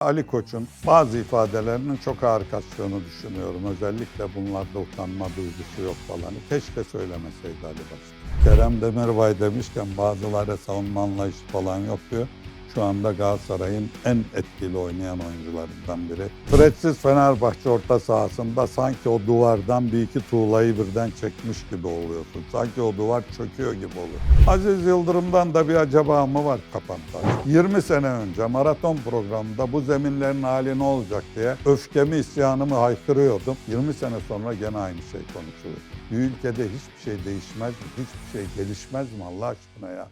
Ali Koç'un bazı ifadelerinin çok ağır kaçtığını düşünüyorum. Özellikle bunlarda utanma duygusu yok falan. Keşke söylemeseydi Ali Başkan. Kerem Demirbay demişken bazıları savunma anlayışı falan yok diyor. Şu anda Galatasaray'ın en etkili oynayan oyuncularından biri. Fredsiz Fenerbahçe orta sahasında sanki o duvardan bir iki tuğlayı birden çekmiş gibi oluyorsun. Sanki o duvar çöküyor gibi oluyor. Aziz Yıldırım'dan da bir acaba mı var kafamda? 20 sene önce maraton programında bu zeminlerin hali ne olacak diye öfkemi, isyanımı haykırıyordum. 20 sene sonra gene aynı şey konuşuluyor. Bir ülkede hiçbir şey değişmez? Hiçbir şey gelişmez mi Allah aşkına ya?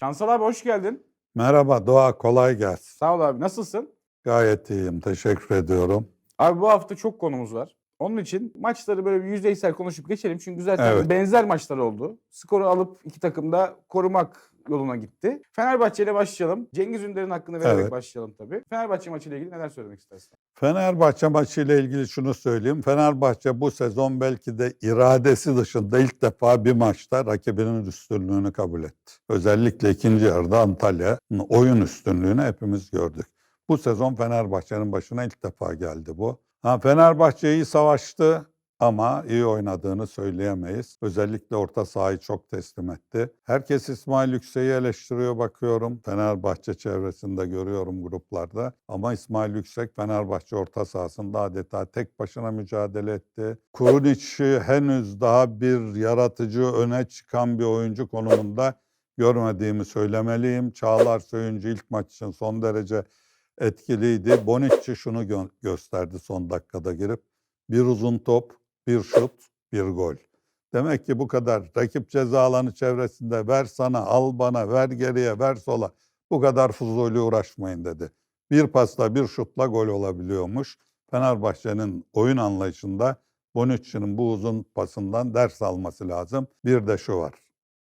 Şansal abi hoş geldin. Merhaba Doğa kolay gelsin. Sağ ol abi. Nasılsın? Gayet iyiyim teşekkür ediyorum. Abi bu hafta çok konumuz var. Onun için maçları böyle bir yüzeysel konuşup geçelim. Çünkü zaten Evet. benzer maçlar oldu. Skoru alıp iki takım da korumak yoluna gitti. Fenerbahçe ile başlayalım. Cengiz Ünder'in hakkını vererek Evet. başlayalım tabii. Fenerbahçe maçıyla ilgili neler söylemek istersin? Fenerbahçe maçıyla ilgili şunu söyleyeyim. Fenerbahçe bu sezon belki de iradesi dışında ilk defa bir maçta rakibinin üstünlüğünü kabul etti. Özellikle ikinci yarıda Antalya'nın oyun üstünlüğünü hepimiz gördük. Bu sezon Fenerbahçe'nin başına ilk defa geldi bu. Ha, Fenerbahçe iyi savaştı ama iyi oynadığını söyleyemeyiz. Özellikle orta sahayı çok teslim etti. Herkes İsmail Yüksek'i eleştiriyor bakıyorum. Fenerbahçe çevresinde görüyorum gruplarda. Ama İsmail Yüksek Fenerbahçe orta sahasında adeta tek başına mücadele etti. Kuruniç'i henüz daha bir yaratıcı öne çıkan bir oyuncu konumunda görmediğimi söylemeliyim. Çağlar Söyüncü ilk maç için son derece etkiliydi. Bonucci şunu gö- gösterdi son dakikada girip. Bir uzun top, bir şut, bir gol. Demek ki bu kadar. Rakip ceza alanı çevresinde ver sana, al bana, ver geriye, ver sola. Bu kadar fuzuli uğraşmayın dedi. Bir pasla, bir şutla gol olabiliyormuş. Fenerbahçe'nin oyun anlayışında Bonucci'nin bu uzun pasından ders alması lazım. Bir de şu var.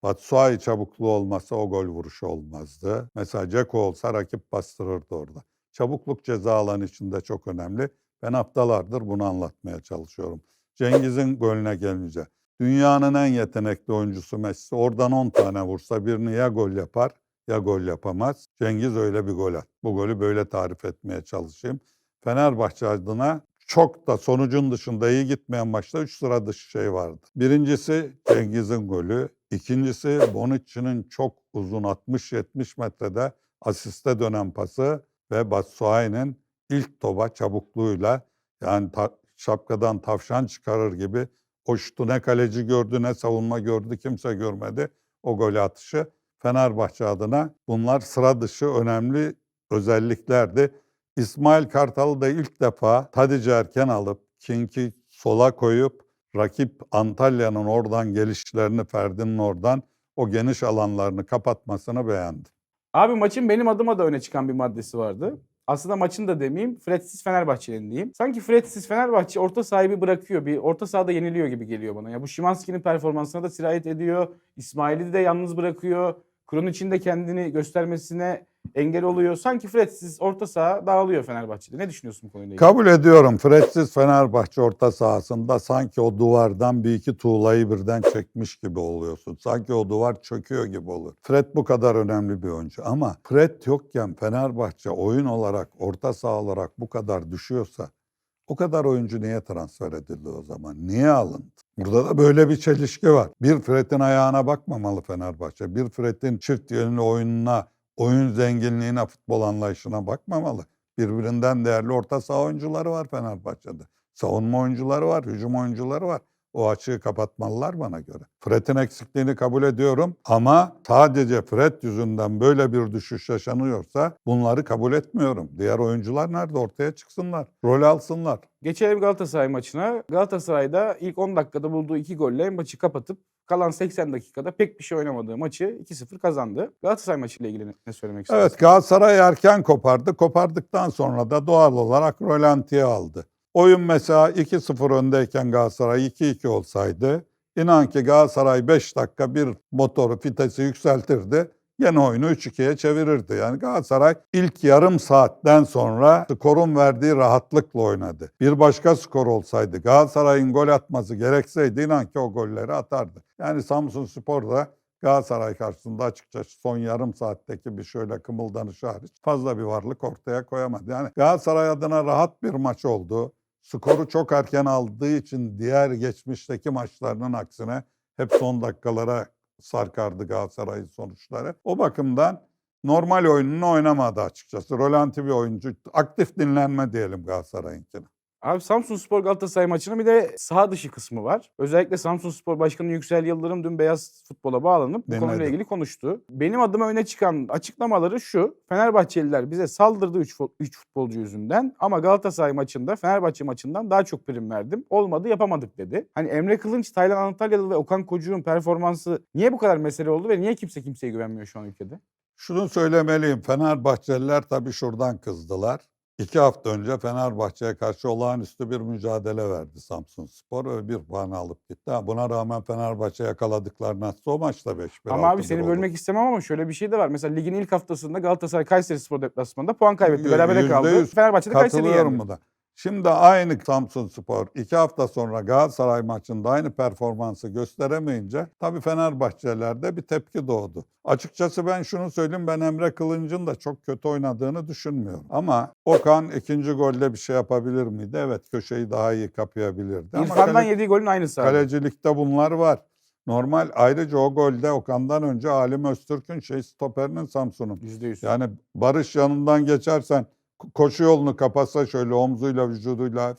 Batshuayi çabukluğu olmasa o gol vuruşu olmazdı. Mesela Ceko olsa rakip bastırırdı orada. Çabukluk ceza alanı içinde çok önemli. Ben haftalardır bunu anlatmaya çalışıyorum. Cengiz'in golüne gelince. Dünyanın en yetenekli oyuncusu Messi. Oradan 10 tane vursa birini ya gol yapar ya gol yapamaz. Cengiz öyle bir gol at. Bu golü böyle tarif etmeye çalışayım. Fenerbahçe adına çok da sonucun dışında iyi gitmeyen maçta 3 sıra dışı şey vardı. Birincisi Cengiz'in golü. İkincisi Bonucci'nin çok uzun 60-70 metrede asiste dönen pası ve Batshuayi'nin ilk topa çabukluğuyla yani ta- şapkadan tavşan çıkarır gibi o şutu ne kaleci gördü ne savunma gördü kimse görmedi o golü atışı. Fenerbahçe adına bunlar sıra dışı önemli özelliklerdi. İsmail Kartal'ı da ilk defa Tadic erken alıp Kink'i sola koyup rakip Antalya'nın oradan gelişlerini Ferdi'nin oradan o geniş alanlarını kapatmasını beğendim. Abi maçın benim adıma da öne çıkan bir maddesi vardı. Aslında maçın da demeyeyim, Fredsiz Fenerbahçe'nin diyeyim. Sanki Fredsiz Fenerbahçe orta sahibi bırakıyor. Bir orta sahada yeniliyor gibi geliyor bana. Ya bu Şimanski'nin performansına da sirayet ediyor. İsmail'i de yalnız bırakıyor. Kurun içinde kendini göstermesine engel oluyor. Sanki Fredsiz orta saha dağılıyor Fenerbahçe'de. Ne düşünüyorsun bu konuyla ilgili? Kabul ediyorum. Fredsiz Fenerbahçe orta sahasında sanki o duvardan bir iki tuğlayı birden çekmiş gibi oluyorsun. Sanki o duvar çöküyor gibi olur. Fred bu kadar önemli bir oyuncu ama Fred yokken Fenerbahçe oyun olarak, orta saha olarak bu kadar düşüyorsa o kadar oyuncu niye transfer edildi o zaman? Niye alındı? Burada da böyle bir çelişki var. Bir Fred'in ayağına bakmamalı Fenerbahçe. Bir Fred'in çift yönlü oyununa, oyun zenginliğine, futbol anlayışına bakmamalı. Birbirinden değerli orta saha oyuncuları var Fenerbahçe'de. Savunma oyuncuları var, hücum oyuncuları var. O açığı kapatmalılar bana göre. Fred'in eksikliğini kabul ediyorum ama sadece Fred yüzünden böyle bir düşüş yaşanıyorsa bunları kabul etmiyorum. Diğer oyuncular nerede? Ortaya çıksınlar, rol alsınlar. Geçelim Galatasaray maçına. Galatasaray'da ilk 10 dakikada bulduğu iki golle maçı kapatıp kalan 80 dakikada pek bir şey oynamadığı maçı 2-0 kazandı. Galatasaray maçıyla ilgili ne- söylemek istersin? Evet Galatasaray erken kopardı. Kopardıktan sonra da doğal olarak rolantiye aldı. Oyun mesela 2-0 öndeyken Galatasaray 2-2 olsaydı inan ki Galatasaray 5 dakika bir motoru vitesi yükseltirdi. Yine oyunu 3-2'ye çevirirdi. Yani Galatasaray ilk yarım saatten sonra skorun verdiği rahatlıkla oynadı. Bir başka skor olsaydı Galatasaray'ın gol atması gerekseydi inan ki o golleri atardı. Yani Samsun Spor da Galatasaray karşısında açıkçası son yarım saatteki bir şöyle kımıldanışı hariç fazla bir varlık ortaya koyamadı. Yani Galatasaray adına rahat bir maç oldu. Skoru çok erken aldığı için diğer geçmişteki maçlarının aksine hep son dakikalara sarkardı Galatasaray'ın sonuçları. O bakımdan normal oyununu oynamadı açıkçası. Rolanti bir oyuncu. Aktif dinlenme diyelim Galatasaray'ınkine. Abi Samsun Spor Galatasaray maçının bir de saha dışı kısmı var. Özellikle Samsun Spor Başkanı Yüksel Yıldırım dün beyaz futbola bağlanıp bu konuyla ilgili konuştu. Benim adıma öne çıkan açıklamaları şu. Fenerbahçeliler bize saldırdı 3 futbolcu yüzünden ama Galatasaray maçında Fenerbahçe maçından daha çok prim verdim. Olmadı yapamadık dedi. Hani Emre Kılınç, Taylan Antalyalı ve Okan Kocuğ'un performansı niye bu kadar mesele oldu ve niye kimse kimseye güvenmiyor şu an ülkede? Şunu söylemeliyim. Fenerbahçeliler tabii şuradan kızdılar. İki hafta önce Fenerbahçe'ye karşı olağanüstü bir mücadele verdi Samsun Spor ve bir puan alıp gitti. Ha, buna rağmen Fenerbahçe yakaladıkları nasıl o maçta 5 1 Ama abi seni bölmek istemem ama şöyle bir şey de var. Mesela ligin ilk haftasında Galatasaray Kayseri Spor deplasmanında puan kaybetti. Berabere kaldı. yüz Fenerbahçe de Kayseri'yi Katılıyorum yendi. da. Şimdi aynı Samsun Spor iki hafta sonra Galatasaray maçında aynı performansı gösteremeyince tabii Fenerbahçelerde bir tepki doğdu. Açıkçası ben şunu söyleyeyim ben Emre Kılınç'ın da çok kötü oynadığını düşünmüyorum. Ama Okan ikinci golle bir şey yapabilir miydi? Evet köşeyi daha iyi kapayabilirdi. İrfan'dan kale- yediği golün aynısı abi. kalecilikte bunlar var. Normal ayrıca o golde Okan'dan önce Alim Öztürk'ün şey stoperinin Samsun'un. Yüzde yüz. Yani Barış yanından geçersen koşu yolunu kapatsa şöyle omzuyla vücuduyla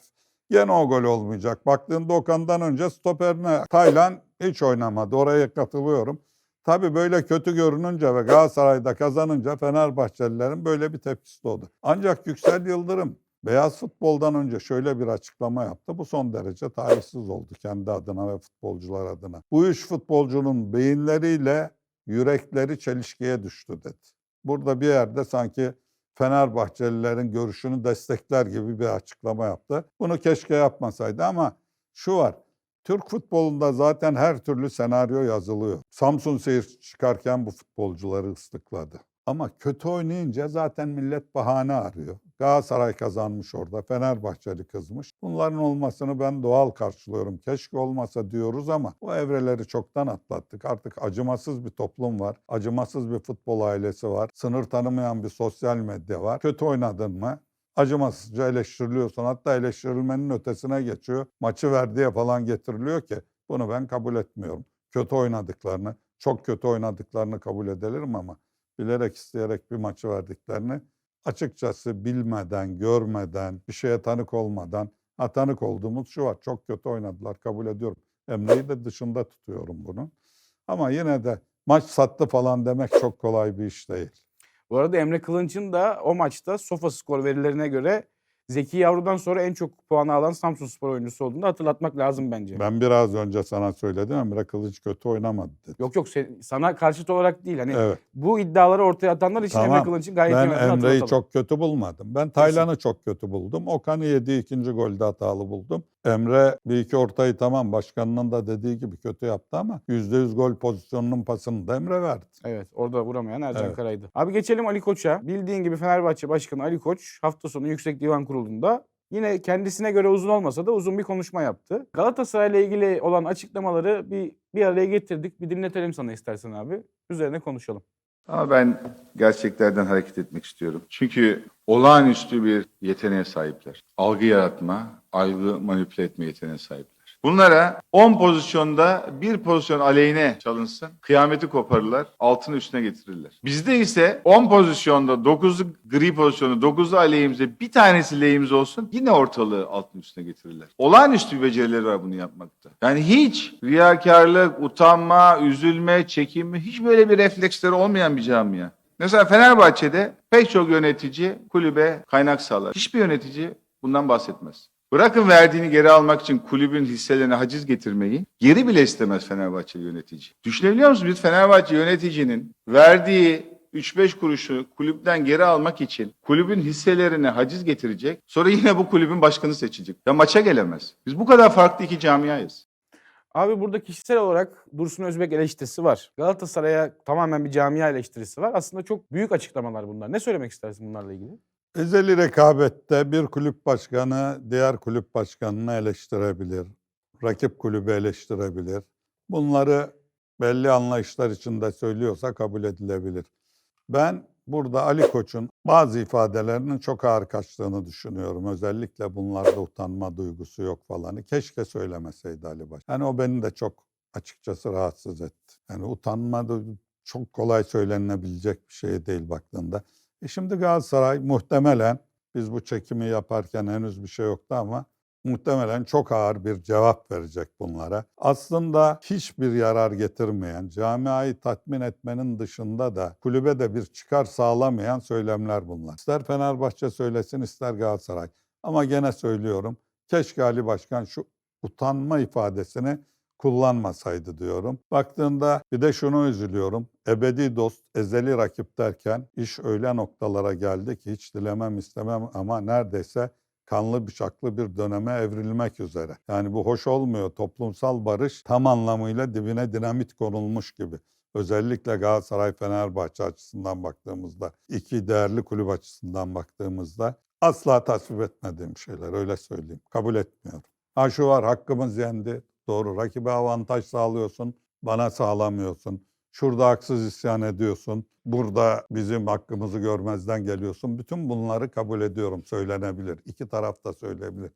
gene o gol olmayacak. Baktığında Okan'dan önce stoperine Taylan hiç oynamadı. Oraya katılıyorum. Tabii böyle kötü görününce ve Galatasaray'da kazanınca Fenerbahçelilerin böyle bir tepkisi doğdu. Ancak Yüksel Yıldırım beyaz futboldan önce şöyle bir açıklama yaptı. Bu son derece talihsiz oldu kendi adına ve futbolcular adına. Bu üç futbolcunun beyinleriyle yürekleri çelişkiye düştü dedi. Burada bir yerde sanki Fenerbahçelilerin görüşünü destekler gibi bir açıklama yaptı. Bunu keşke yapmasaydı ama şu var. Türk futbolunda zaten her türlü senaryo yazılıyor. Samsun Seyir çıkarken bu futbolcuları ıslıkladı. Ama kötü oynayınca zaten millet bahane arıyor. Galatasaray kazanmış orada, Fenerbahçeli kızmış. Bunların olmasını ben doğal karşılıyorum. Keşke olmasa diyoruz ama o evreleri çoktan atlattık. Artık acımasız bir toplum var, acımasız bir futbol ailesi var, sınır tanımayan bir sosyal medya var. Kötü oynadın mı acımasızca eleştiriliyorsun. Hatta eleştirilmenin ötesine geçiyor. Maçı ver diye falan getiriliyor ki bunu ben kabul etmiyorum. Kötü oynadıklarını, çok kötü oynadıklarını kabul edelim ama bilerek isteyerek bir maçı verdiklerini açıkçası bilmeden, görmeden, bir şeye tanık olmadan, ha tanık olduğumuz şu var. Çok kötü oynadılar kabul ediyorum. Emre'yi de dışında tutuyorum bunun. Ama yine de maç sattı falan demek çok kolay bir iş değil. Bu arada Emre Kılınç'ın da o maçta Sofa skor verilerine göre Zeki Yavru'dan sonra en çok puanı alan Samsun Spor oyuncusu olduğunu hatırlatmak lazım bence. Ben biraz önce sana söyledim Emre Kılıç kötü oynamadı dedim. Yok yok sen- sana karşıt olarak değil. Hani Evet. bu iddiaları ortaya atanlar için Tamam. Emre Kılınç'ın gayet iyi Ben Emre'yi çok kötü bulmadım. Ben Taylan'ı çok kötü buldum. Okan'ı yediği ikinci golde hatalı buldum. Emre bir iki ortayı tamam başkanının da dediği gibi kötü yaptı ama %100 gol pozisyonunun pasını da Emre verdi. Evet orada vuramayan Ercan Evet. Karay'dı. Abi geçelim Ali Koç'a. Bildiğin gibi Fenerbahçe Başkanı Ali Koç hafta sonu Yüksek Divan Kurulu'nda yine kendisine göre uzun olmasa da uzun bir konuşma yaptı. Galatasaray'la ilgili olan açıklamaları bir bir araya getirdik. Bir dinletelim sana istersen abi. Üzerine konuşalım. Ama ben gerçeklerden hareket etmek istiyorum. Çünkü olağanüstü bir yeteneğe sahipler. Algı yaratma, algı manipüle etme yeteneğine sahipler. Bunlara 10 pozisyonda bir pozisyon aleyhine çalınsın, kıyameti koparırlar, altını üstüne getirirler. Bizde ise 10 pozisyonda 9'u gri pozisyonda 9'u aleyhimize bir tanesi lehimize olsun yine ortalığı altın üstüne getirirler. Olağanüstü bir becerileri var bunu yapmakta. Yani hiç riyakarlık, utanma, üzülme, çekinme hiç böyle bir refleksleri olmayan bir camia. Mesela Fenerbahçe'de pek çok yönetici kulübe kaynak sağlar. Hiçbir yönetici bundan bahsetmez. Bırakın verdiğini geri almak için kulübün hisselerine haciz getirmeyi geri bile istemez Fenerbahçeli yönetici. Düşünebiliyor musunuz? Bir Fenerbahçe yöneticinin verdiği 3-5 kuruşu kulüpten geri almak için kulübün hisselerine haciz getirecek. Sonra yine bu kulübün başkanı seçecek. Ya maça gelemez. Biz bu kadar farklı iki camiayız. Abi burada kişisel olarak Dursun Özbek eleştirisi var. Galatasaray'a tamamen bir camia eleştirisi var. Aslında çok büyük açıklamalar bunlar. Ne söylemek istersin bunlarla ilgili? Ezeli rekabette bir kulüp başkanı diğer kulüp başkanını eleştirebilir. Rakip kulübü eleştirebilir. Bunları belli anlayışlar içinde söylüyorsa kabul edilebilir. Ben burada Ali Koç'un bazı ifadelerinin çok ağır kaçtığını düşünüyorum. Özellikle bunlarda utanma duygusu yok falanı. Keşke söylemeseydi Ali Baş. Yani o beni de çok açıkçası rahatsız etti. Yani utanma çok kolay söylenebilecek bir şey değil baktığında. E şimdi Galatasaray muhtemelen biz bu çekimi yaparken henüz bir şey yoktu ama muhtemelen çok ağır bir cevap verecek bunlara. Aslında hiçbir yarar getirmeyen, camiayı tatmin etmenin dışında da kulübe de bir çıkar sağlamayan söylemler bunlar. İster Fenerbahçe söylesin ister Galatasaray. Ama gene söylüyorum keşke Ali Başkan şu utanma ifadesini kullanmasaydı diyorum. Baktığında bir de şunu üzülüyorum. Ebedi dost, ezeli rakip derken iş öyle noktalara geldi ki hiç dilemem istemem ama neredeyse kanlı bıçaklı bir döneme evrilmek üzere. Yani bu hoş olmuyor. Toplumsal barış tam anlamıyla dibine dinamit konulmuş gibi. Özellikle Galatasaray Fenerbahçe açısından baktığımızda, iki değerli kulüp açısından baktığımızda asla tasvip etmediğim şeyler öyle söyleyeyim. Kabul etmiyorum. Ha şu var hakkımız yendi. Doğru rakibe avantaj sağlıyorsun, bana sağlamıyorsun. Şurada haksız isyan ediyorsun. Burada bizim hakkımızı görmezden geliyorsun. Bütün bunları kabul ediyorum. Söylenebilir. İki taraf da söyleyebilir.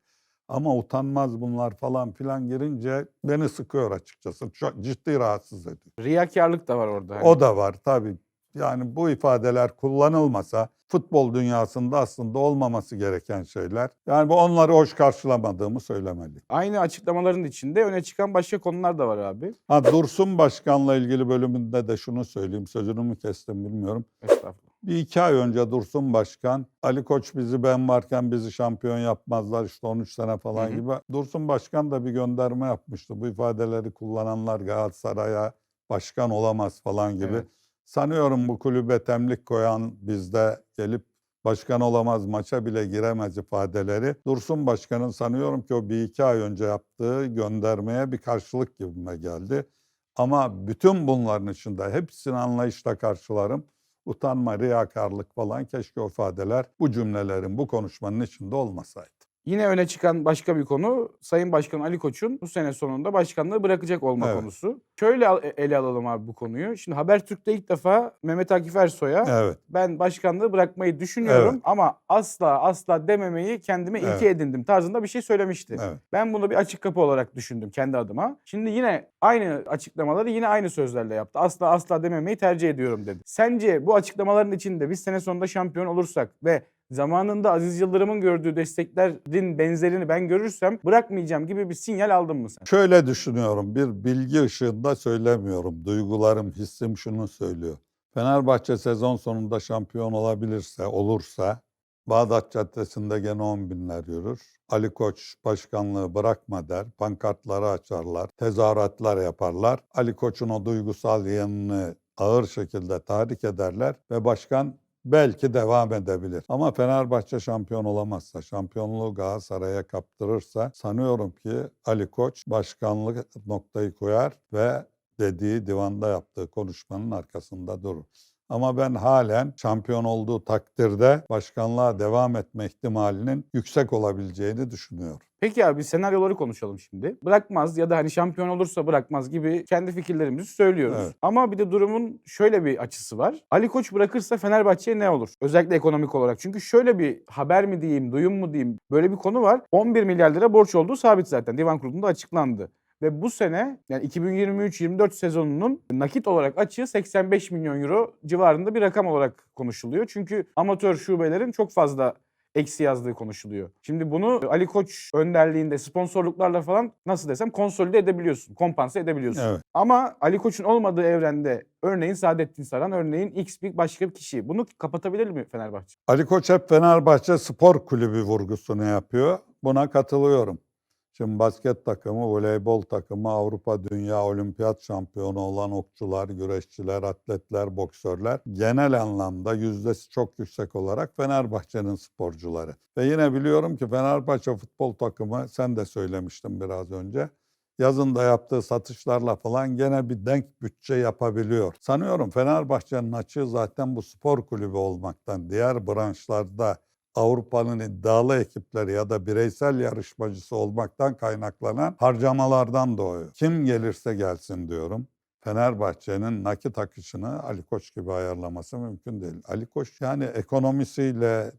Ama utanmaz bunlar falan filan girince beni sıkıyor açıkçası. Çok ciddi rahatsız ediyor. Riyakarlık da var orada. hani. O da var tabii. Yani bu ifadeler kullanılmasa futbol dünyasında aslında olmaması gereken şeyler. Yani bu onları hoş karşılamadığımı söylemeliyim. Aynı açıklamaların içinde öne çıkan başka konular da var abi. Ha Dursun Başkan'la ilgili bölümünde de şunu söyleyeyim. Sözünü mü kestim bilmiyorum. Estağfurullah. Bir iki ay önce Dursun Başkan, Ali Koç bizi ben varken bizi şampiyon yapmazlar işte 13 sene falan Hı hı. gibi. Dursun Başkan da bir gönderme yapmıştı. Bu ifadeleri kullananlar Galatasaray'a başkan olamaz falan gibi. Evet. Sanıyorum bu kulübe temlik koyan bizde gelip başkan olamaz maça bile giremez ifadeleri. Dursun Başkan'ın sanıyorum ki o bir iki ay önce yaptığı göndermeye bir karşılık gibime geldi. Ama bütün bunların içinde hepsini anlayışla karşılarım. Utanma, riyakarlık falan keşke o ifadeler bu cümlelerin, bu konuşmanın içinde olmasaydı. Yine öne çıkan başka bir konu Sayın Başkan Ali Koç'un bu sene sonunda başkanlığı bırakacak olma Evet. konusu. Şöyle al- ele alalım abi bu konuyu. Şimdi Habertürk'te ilk defa Mehmet Akif Ersoy'a Evet, ben başkanlığı bırakmayı düşünüyorum Evet. ama asla asla dememeyi kendime ilke Evet. edindim tarzında bir şey söylemişti. evet. Ben bunu bir açık kapı olarak düşündüm kendi adıma. Şimdi yine aynı açıklamaları yine aynı sözlerle yaptı. Asla asla dememeyi tercih ediyorum dedi. Sence bu açıklamaların içinde biz sene sonunda şampiyon olursak ve zamanında Aziz Yıldırım'ın gördüğü desteklerin benzerini ben görürsem bırakmayacağım gibi bir sinyal aldın mı sen? Şöyle düşünüyorum, bir bilgi ışığında söylemiyorum. Duygularım, hissim şunu söylüyor. Fenerbahçe sezon sonunda şampiyon olabilirse, olursa Bağdat Caddesi'nde gene 10 binler yürür. Ali Koç başkanlığı bırakma der, pankartları açarlar, tezahüratlar yaparlar. Ali Koç'un o duygusal yanını ağır şekilde tahrik ederler ve başkan belki devam edebilir. Ama Fenerbahçe şampiyon olamazsa, şampiyonluğu Galatasaray'a kaptırırsa sanıyorum ki Ali Koç başkanlık noktayı koyar ve dediği divanda yaptığı konuşmanın arkasında durur. Ama ben halen şampiyon olduğu takdirde başkanlığa devam etme ihtimalinin yüksek olabileceğini düşünüyorum. Peki abi senaryoları konuşalım şimdi. Bırakmaz ya da hani şampiyon olursa bırakmaz gibi kendi fikirlerimizi söylüyoruz. Evet. Ama bir de durumun şöyle bir açısı var. Ali Koç bırakırsa Fenerbahçe'ye ne olur? Özellikle ekonomik olarak. Çünkü şöyle bir haber mi diyeyim, duyum mu diyeyim böyle bir konu var. 11 milyar lira borç olduğu sabit zaten. Divan kurulunda açıklandı. Ve bu sene yani 2023-24 sezonunun nakit olarak açığı 85 milyon euro civarında bir rakam olarak konuşuluyor. Çünkü amatör şubelerin çok fazla eksi yazdığı konuşuluyor. Şimdi bunu Ali Koç önderliğinde sponsorluklarla falan nasıl desem konsolide edebiliyorsun, kompanse edebiliyorsun. Evet. Ama Ali Koç'un olmadığı evrende örneğin Saadettin Saran, örneğin X bir başka bir kişi. Bunu kapatabilir mi Fenerbahçe? Ali Koç hep Fenerbahçe Spor Kulübü vurgusunu yapıyor. Buna katılıyorum. Şimdi basket takımı, voleybol takımı, Avrupa Dünya Olimpiyat şampiyonu olan okçular, güreşçiler, atletler, boksörler genel anlamda yüzdesi çok yüksek olarak Fenerbahçe'nin sporcuları. Ve yine biliyorum ki Fenerbahçe futbol takımı, sen de söylemiştin biraz önce, yazında yaptığı satışlarla falan gene bir denk bütçe yapabiliyor. Sanıyorum Fenerbahçe'nin açığı zaten bu spor kulübü olmaktan, diğer branşlarda Avrupa'nın iddialı ekipleri ya da bireysel yarışmacısı olmaktan kaynaklanan harcamalardan doğuyor. Kim gelirse gelsin diyorum. Fenerbahçe'nin nakit akışını Ali Koç gibi ayarlaması mümkün değil. Ali Koç yani ekonomisiyle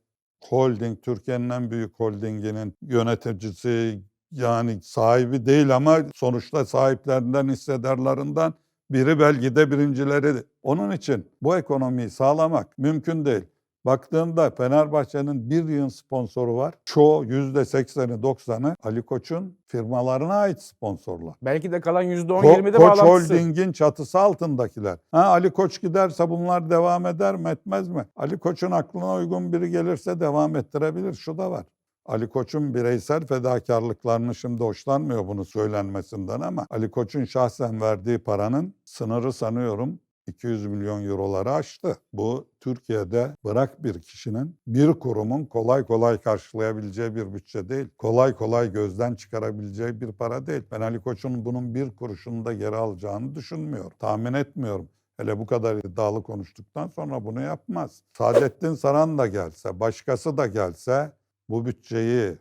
holding, Türkiye'nin en büyük holdinginin yöneticisi yani sahibi değil ama sonuçta sahiplerinden, hissedarlarından biri belki de birincileri. Onun için bu ekonomiyi sağlamak mümkün değil. Baktığında Fenerbahçe'nin bir yığın sponsoru var. Çoğu %80'i 90'ı Ali Koç'un firmalarına ait sponsorlar. Belki de kalan Ko- %10-20'de Koç bağlantısı. Holding'in çatısı altındakiler. Ha, Ali Koç giderse bunlar devam eder mi etmez mi? Ali Koç'un aklına uygun biri gelirse devam ettirebilir. Şu da var. Ali Koç'un bireysel fedakarlıklarını şimdi hoşlanmıyor bunu söylenmesinden ama Ali Koç'un şahsen verdiği paranın sınırı sanıyorum 200 milyon euroları aştı. Bu Türkiye'de bırak bir kişinin bir kurumun kolay kolay karşılayabileceği bir bütçe değil. Kolay kolay gözden çıkarabileceği bir para değil. Ben Ali Koç'un bunun bir kuruşunu da geri alacağını düşünmüyorum. Tahmin etmiyorum. Hele bu kadar iddialı konuştuktan sonra bunu yapmaz. Saadettin Saran da gelse, başkası da gelse bu bütçeyi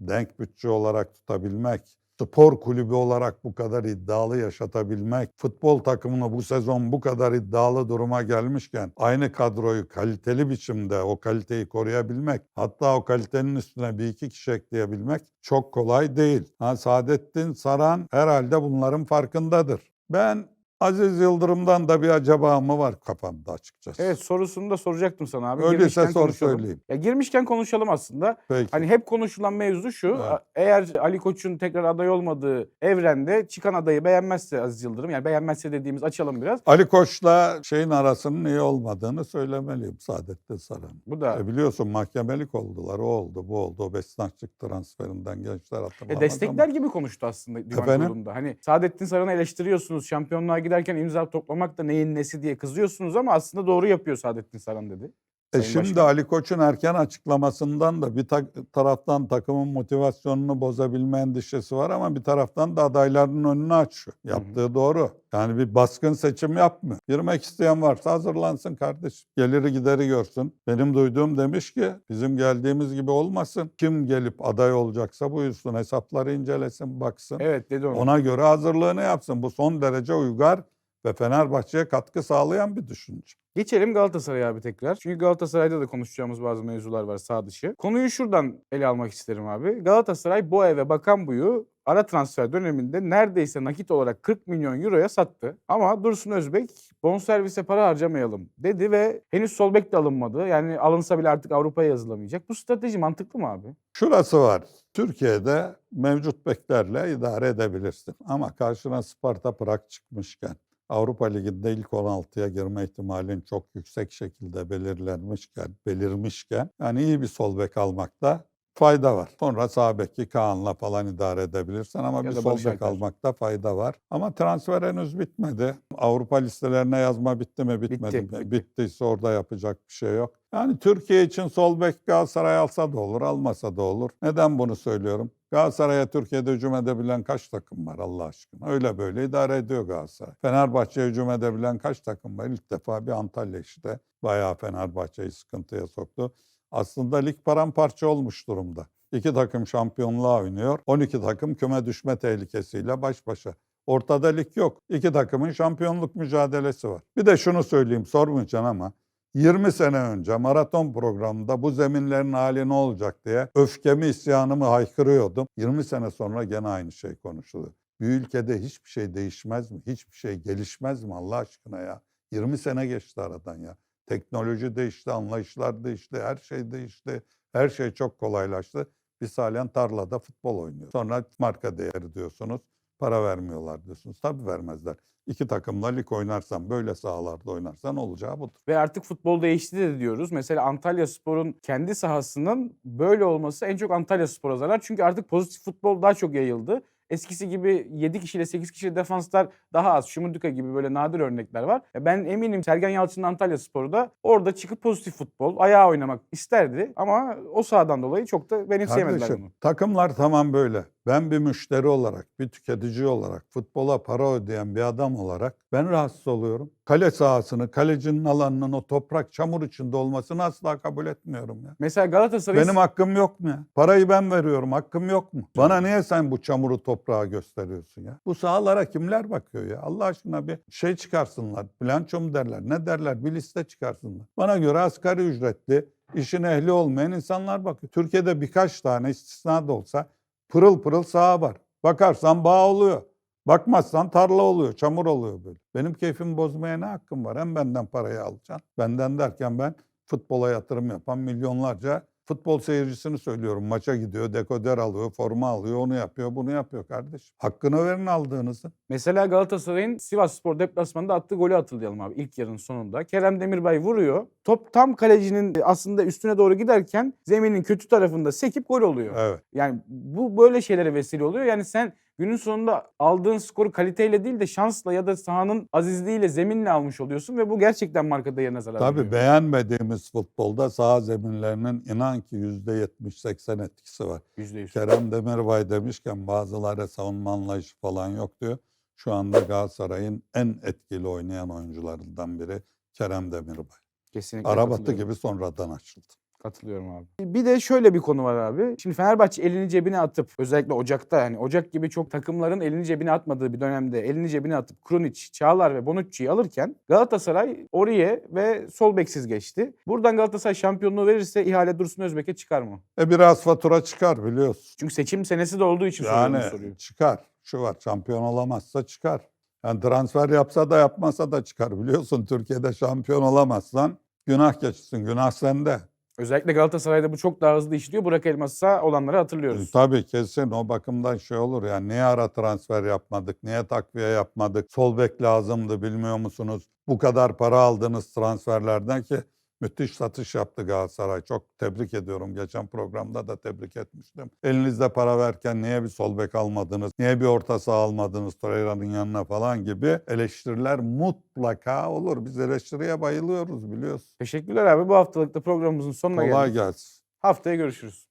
denk bütçe olarak tutabilmek, spor kulübü olarak bu kadar iddialı yaşatabilmek, futbol takımını bu sezon bu kadar iddialı duruma gelmişken aynı kadroyu kaliteli biçimde o kaliteyi koruyabilmek, hatta o kalitenin üstüne bir iki kişi ekleyebilmek çok kolay değil. Ha, Saadettin Saran herhalde bunların farkındadır. Ben Aziz Yıldırım'dan da bir acaba mı var kafamda açıkçası. Evet sorusunu da soracaktım sana abi. Öyleyse Girmişken sor konuşalım. söyleyeyim. Ya girmişken konuşalım aslında. Peki. Hani hep konuşulan mevzu şu. Evet. Eğer Ali Koç'un tekrar aday olmadığı evrende çıkan adayı beğenmezse Aziz Yıldırım yani beğenmezse dediğimiz açalım biraz. Ali Koç'la şeyin arasının iyi olmadığını söylemeliyim Saadettin Saran. Bu da E biliyorsun mahkemelik oldular. O oldu, bu oldu. O Beşiktaşlık transferinden gençler E hatırlamaz destekler ama. gibi konuştu aslında divan Efendim? kurulunda. Hani Saadettin Saran'ı eleştiriyorsunuz. Şampiyonluğa giderken imza toplamak da neyin nesi diye kızıyorsunuz ama aslında doğru yapıyor Saadettin Saran dedi. E Sayın şimdi Başkan. Ali Koç'un erken açıklamasından da bir ta- taraftan takımın motivasyonunu bozabilme endişesi var ama bir taraftan da adaylarının önünü açıyor. hı. Yaptığı doğru. Yani bir baskın seçim yapmıyor. Girmek isteyen varsa hazırlansın kardeşim. Geliri gideri görsün. Benim duyduğum demiş ki bizim geldiğimiz gibi olmasın. Kim gelip aday olacaksa buyursun. Hesapları incelesin, baksın. Evet dedi onu. Ona göre hazırlığını yapsın. Bu son derece uygar ve Fenerbahçe'ye katkı sağlayan bir düşünce. Geçelim Galatasaray'a abi tekrar. Çünkü Galatasaray'da da konuşacağımız bazı mevzular var sağ dışı. Konuyu şuradan ele almak isterim abi. Galatasaray Boğa ve Bakan Buyu ara transfer döneminde neredeyse nakit olarak 40 milyon euroya sattı. Ama Dursun Özbek bonservise para harcamayalım dedi ve henüz sol bek de alınmadı. Yani alınsa bile artık Avrupa'ya yazılamayacak. Bu strateji mantıklı mı abi? Şurası var. Türkiye'de mevcut beklerle idare edebilirsin. Ama karşına Sparta Prag çıkmışken, Avrupa Ligi'nde ilk 16'ya girme ihtimalin çok yüksek şekilde belirlenmişken, belirmişken yani iyi bir sol bek almakta fayda var. Sonra sağ beki Kaan'la falan idare edebilirsin ama Ya bir sol bek almakta fayda var. Ama transfer henüz bitmedi. Avrupa listelerine yazma bitti mi? Bitmedi. Bitti, mi? bitti. Bittiyse orada yapacak bir şey yok. Yani Türkiye için sol bek Galatasaray alsa da olur, almasa da olur. Neden bunu söylüyorum? Galatasaray'a Türkiye'de hücum edebilen kaç takım var Allah aşkına? Öyle böyle idare ediyor Galatasaray. Fenerbahçe'ye hücum edebilen kaç takım var? İlk defa bir Antalya işte bayağı Fenerbahçe'yi sıkıntıya soktu. Aslında lig paramparça olmuş durumda. İki takım şampiyonluğa oynuyor. 12 takım küme düşme tehlikesiyle baş başa. Ortada lig yok. İki takımın şampiyonluk mücadelesi var. Bir de şunu söyleyeyim sormayacaksın ama 20 sene önce maraton programında bu zeminlerin hali ne olacak diye öfkemi, isyanımı haykırıyordum. 20 sene sonra gene aynı şey konuşuluyor. Bir ülkede hiçbir şey değişmez mi? Hiçbir şey gelişmez mi Allah aşkına ya? 20 sene geçti aradan ya. Teknoloji değişti, anlayışlar değişti, her şey değişti. Her şey çok kolaylaştı. Biz halen tarlada futbol oynuyoruz. Sonra marka değeri diyorsunuz, para vermiyorlar diyorsunuz. Tabii vermezler. İki takımla lig oynarsan, böyle sahalarda oynarsan olacağı budur. Ve artık futbol değişti de diyoruz. Mesela Antalya Spor'un kendi sahasının böyle olması en çok Antalya Spor'a zarar. Çünkü artık pozitif futbol daha çok yayıldı. Eskisi gibi 7 kişiyle 8 kişiyle defanslar daha az. Şumuduka gibi böyle nadir örnekler var. Ya Ben eminim Sergen Yalçın'ın Antalya Sporu da orada çıkıp pozitif futbol, ayağa oynamak isterdi. Ama o sahadan dolayı çok da benimseyemediler Kardeşim bunu. takımlar tamam böyle. Ben bir müşteri olarak, bir tüketici olarak, futbola para ödeyen bir adam olarak ben rahatsız oluyorum. Kale sahasını, kalecinin alanının o toprak, çamur içinde olmasını asla kabul etmiyorum ya. Mesela Galatasaray Benim hakkım yok mu ya? Parayı ben veriyorum, hakkım yok mu? Bana niye sen bu çamuru toprağa gösteriyorsun ya? Bu sahalara kimler bakıyor ya? Allah aşkına bir şey çıkarsınlar. Bilanço mu derler, ne derler? Bir liste çıkarsınlar. Bana göre asgari ücretli, işin ehli olmayan insanlar bakıyor. Türkiye'de birkaç tane istisna da olsa pırıl pırıl saha var. Bakarsan bağ oluyor. Bakmazsan tarla oluyor, çamur oluyor böyle. Benim keyfimi bozmaya ne hakkım var? Hem benden parayı alacaksın. Benden derken ben futbola yatırım yapan milyonlarca futbol seyircisini söylüyorum. Maça gidiyor, dekoder alıyor, forma alıyor, onu yapıyor, bunu yapıyor kardeşim. Hakkını verin aldığınızın. Mesela Galatasaray'ın Sivasspor deplasmanında attığı golü hatırlayalım abi ilk yarının sonunda. Kerem Demirbay vuruyor. Top tam kalecinin aslında üstüne doğru giderken zeminin kötü tarafında sekip gol oluyor. Evet. Yani bu böyle şeylere vesile oluyor. Yani sen günün sonunda aldığın skoru kaliteyle değil de şansla ya da sahanın azizliğiyle, zeminle almış oluyorsun ve bu gerçekten marka değerine zarar Tabii veriyor. beğenmediğimiz futbolda saha zeminlerinin inan ki %70-80 etkisi var. %100. Kerem Demirbay demişken bazıları savunma anlayışı falan yok diyor. Şu anda Galatasaray'ın en etkili oynayan oyuncularından biri Kerem Demirbay. Kesinlikle Arabatı gibi sonradan açıldı. Katılıyorum abi. Bir de şöyle bir konu var abi. Şimdi Fenerbahçe elini cebine atıp özellikle Ocak'ta yani Ocak gibi çok takımların elini cebine atmadığı bir dönemde elini cebine atıp Krunic, Çağlar ve Bonucci'yi alırken Galatasaray Oriye ve sol beksiz geçti. Buradan Galatasaray şampiyonluğu verirse ihale Dursun Özbek'e çıkar mı? E biraz fatura çıkar biliyorsun. Çünkü seçim senesi de olduğu için soruyorum Yani soruyu. çıkar. Şu var şampiyon olamazsa çıkar. Yani transfer yapsa da yapmasa da çıkar biliyorsun. Türkiye'de şampiyon olamazsan günah geçsin. Günah sende. Özellikle Galatasaray'da bu çok daha hızlı işliyor. Burak Elmas'a olanları E, hatırlıyoruz. Tabii kesin o bakımdan şey olur yani niye ara transfer yapmadık, niye takviye yapmadık, sol bek lazımdı bilmiyor musunuz? Bu kadar para aldınız transferlerden ki müthiş satış yaptı Galatasaray. Çok tebrik ediyorum. Geçen programda da tebrik etmiştim. Elinizde para verken niye bir sol bek almadınız, niye bir orta saha almadınız Torreira'nın yanına falan gibi eleştiriler mutlaka olur. Biz eleştiriye bayılıyoruz biliyorsun. Teşekkürler abi. Bu haftalık da programımızın sonuna Kolay geldik. gelsin. Haftaya görüşürüz.